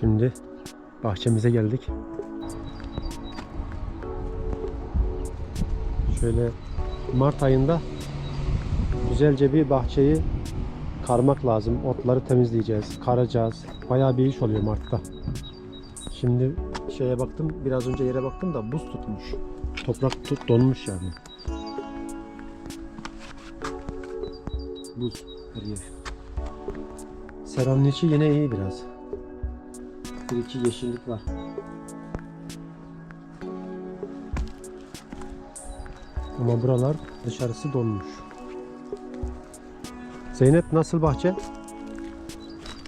Şimdi bahçemize geldik. Şöyle Mart ayında güzelce bir bahçeyi karmak lazım. Otları temizleyeceğiz, karacağız. Bayağı bir iş oluyor Mart'ta. Şimdi şeye baktım, biraz önce yere baktım da buz tutmuş. Toprak tut donmuş yani. Buz her yer. Seranın içi yine iyi biraz. Bir iki yeşillik var. Ama buralar dışarısı donmuş. Zeynep nasıl bahçe?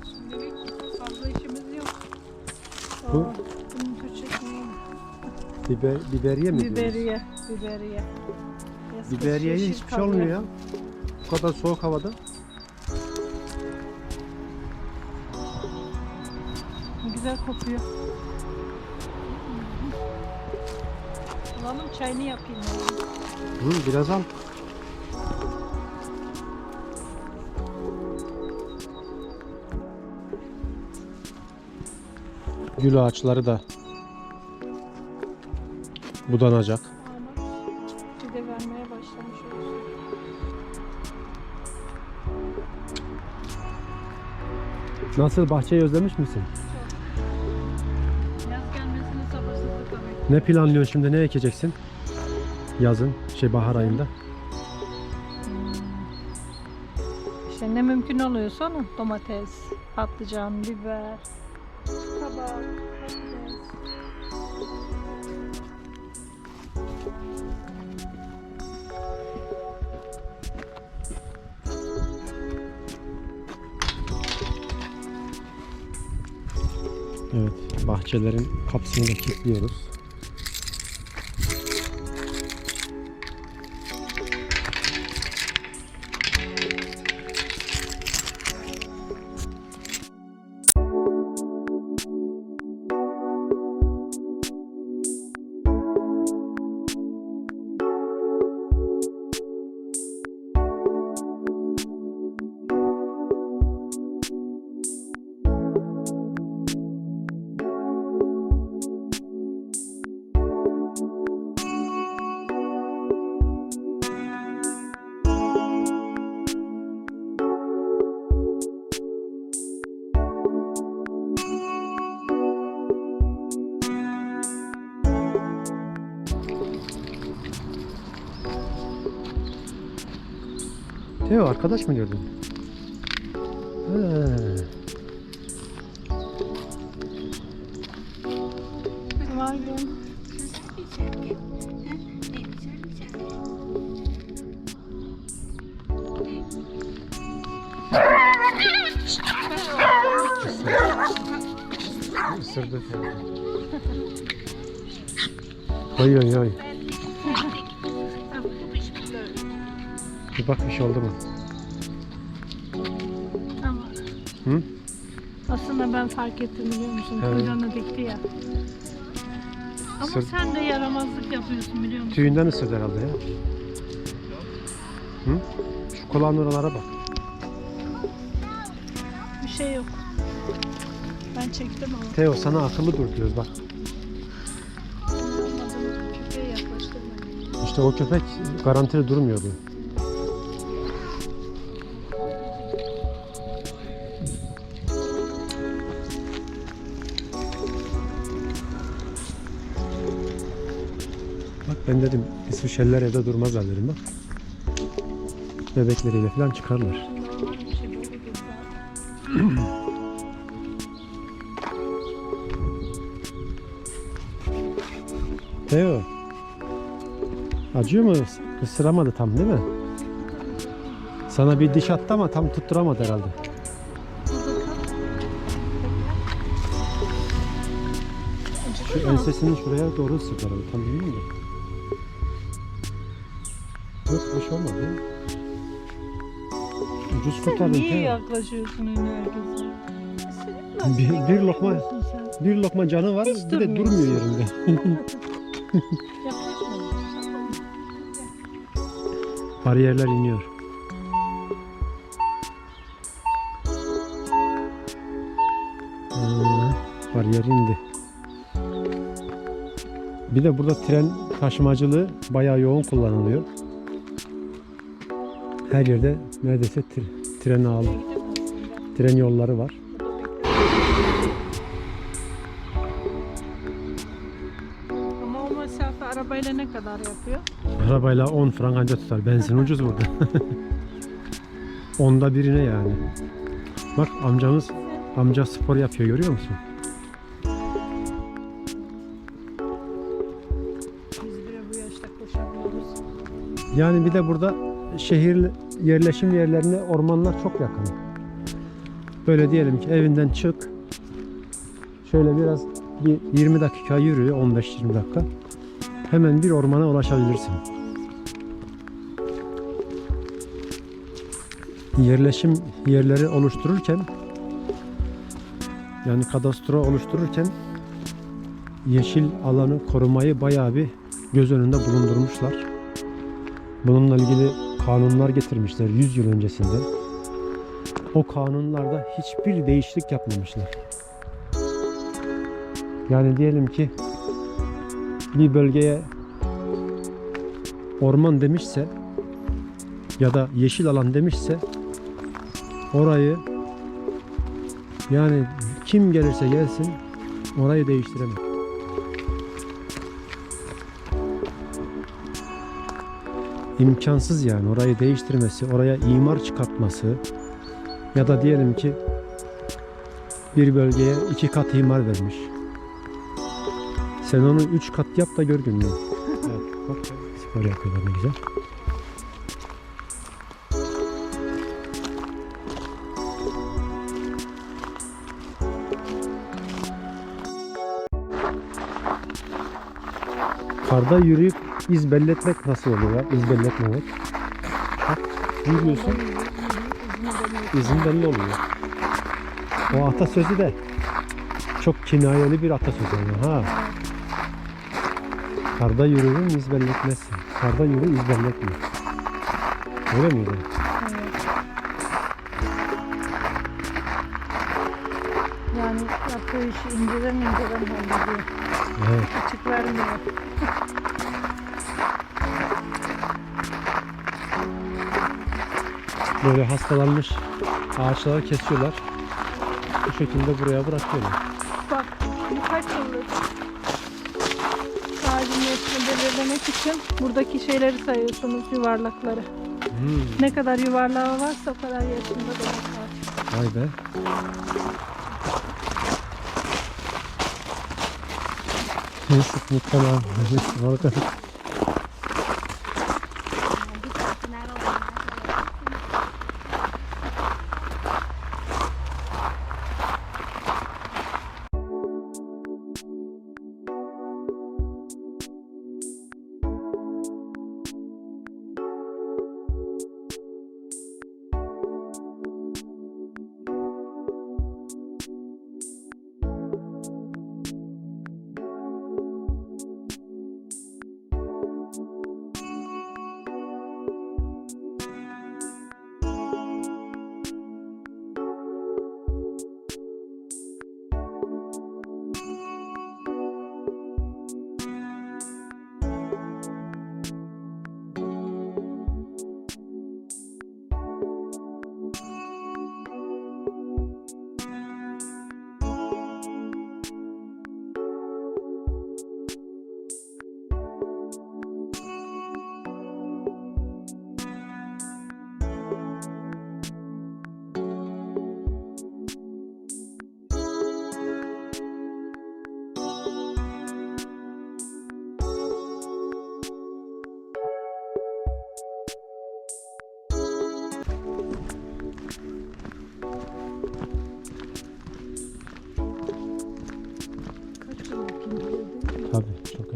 Şimdilik fazla işimiz yok. Bu- Aa, Bunu çekmeyeyim. Biber, biberiye mi diyoruz? Biberiye, biberiye. Eski Biberiyeye yeşil hiçbir şey kalıyor. olmuyor ya. Bu kadar soğuk havada. Güzel kokuyor. Alalım çayını yapayım. ya. Hı, biraz al. Gül ağaçları da budanacak. Bir de vermeye başlamış olsun. Nasıl bahçeyi özlemiş misin? Ne planlıyorsun şimdi? Ne ekeceksin? Yazın, şey bahar ayında. İşte ne mümkün oluyorsa onu domates, patlıcan, biber, kabak, patates. Evet, bahçelerin kapısını da kilitliyoruz. Teo arkadaş mı gördün? He. Be. Isırdı. Oy oy oy. Bir bak bir şey oldu mu? Ama Hı? aslında ben fark ettim biliyor musun? Evet. Kuyruğuna dikti ya. Ama Sır- sen de yaramazlık yapıyorsun biliyor musun? Tüyünden ısırdı herhalde ya. Hı? Şu kulağın oralara bak. Bir şey yok. Ben çektim ama. Teo sana akıllı dur diyoruz bak. Köpeğe. İşte o köpek garantili durmuyordu. Ben dedim İsviçreliler evde durmazlar dedim bak. Bebekleriyle falan çıkarlar. Teo. Acıyor mu? Isıramadı tam değil mi? Sana bir diş attı ama tam tutturamadı herhalde. Şu ensesini şuraya doğru ısırdı herhalde. Tam bilmiyorum da. Yok şey olmadı ya. Ucuz Sen kurtardın niye yaklaşıyorsun öyle herkese? Bir- bir lokma- Bir lokma canı var Hiç bir de durmuyor yerinde. Yaklaşma. Bariyerler iniyor. Hı. bariyer indi. Bir de burada tren taşımacılığı bayağı yoğun kullanılıyor. Her yerde neredeyse tre- tren ağlı, tren yolları var. Ama o mesafe arabayla ne kadar yapıyor? Arabayla 10 frank anca tutar. Benzin ucuz burada. Onda birine yani. Bak amcamız amca spor yapıyor görüyor musun? Biz bile bu yaşta koşamıyoruz. Yani bir de burada şehir yerleşim yerlerine ormanlar çok yakın. Böyle diyelim ki evinden çık. Şöyle biraz bir 20 dakika yürü, 15-20 dakika. Hemen bir ormana ulaşabilirsin. Yerleşim yerleri oluştururken yani kadastro oluştururken yeşil alanı korumayı bayağı bir göz önünde bulundurmuşlar. Bununla ilgili kanunlar getirmişler 100 yıl öncesinden. O kanunlarda hiçbir değişiklik yapmamışlar. Yani diyelim ki bir bölgeye orman demişse ya da yeşil alan demişse orayı yani kim gelirse gelsin orayı değiştiremez. İmkansız yani orayı değiştirmesi, oraya imar çıkartması ya da diyelim ki bir bölgeye iki kat imar vermiş. Sen onu üç kat yap da gör gününü. Evet, bak spor yapıyorlar ne güzel. Karda yürüyüp iz belletmek nasıl oluyor ya? İz belletmemek. Bak yürüyorsun izin belli oluyor. O atasözü de çok kinayeli bir atasözü ama ha. Karda yürürüm iz belletmezsin. Karda yürü iz belletme. Öyle miydi? Evet. Yani yaptığı işi inceden inceden hallediyor. Evet. Açık vermiyor. Böyle hastalanmış ağaçları kesiyorlar. Bu şekilde buraya bırakıyorlar. Bak birkaç yıllık ağacın yaşını belirlemek için buradaki şeyleri sayıyorsunuz yuvarlakları. Hmm, Ne kadar yuvarlağı varsa o kadar yaşında demek ağaç. vay be. Sıklık tamam. Harika.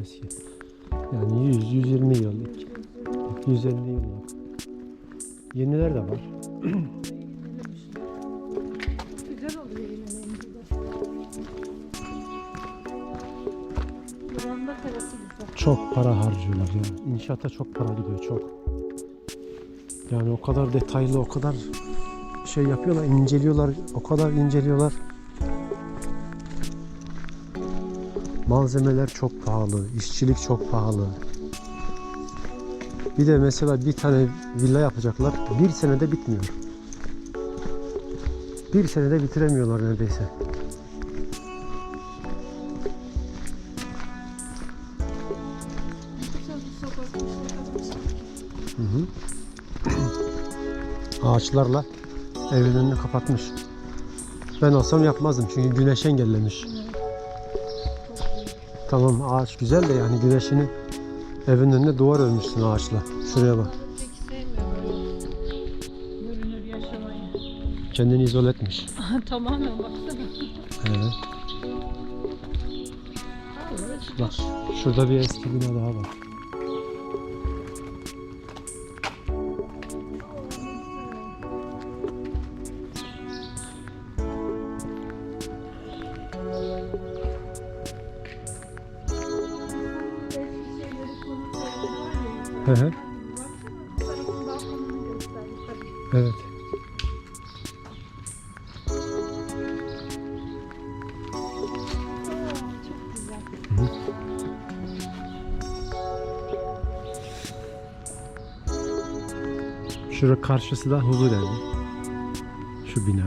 Eski. Yani 100 120 yıllık. 150 yıllık. Yeniler de var. Güzel oluyor. Çok para harcıyorlar ya. İnşaata çok para gidiyor çok. Yani o kadar detaylı, o kadar şey yapıyorlar, inceliyorlar, o kadar inceliyorlar. Malzemeler çok pahalı, işçilik çok pahalı. Bir de mesela bir tane villa yapacaklar. Bir senede bitmiyor. Bir senede bitiremiyorlar neredeyse. Hı hı. Ağaçlarla evin önünü kapatmış. Ben olsam yapmazdım çünkü güneş engellemiş. Tamam ağaç güzel de yani güneşini evin önüne duvar örmüşsün ağaçla. Şuraya bak. Görünür yaşamayı. Kendini izole etmiş. Tamamen baksana. Evet. Bak şurada bir eski bina daha var. Hı hı. Evet. Şurada karşısı da huzur evi. Şu bina.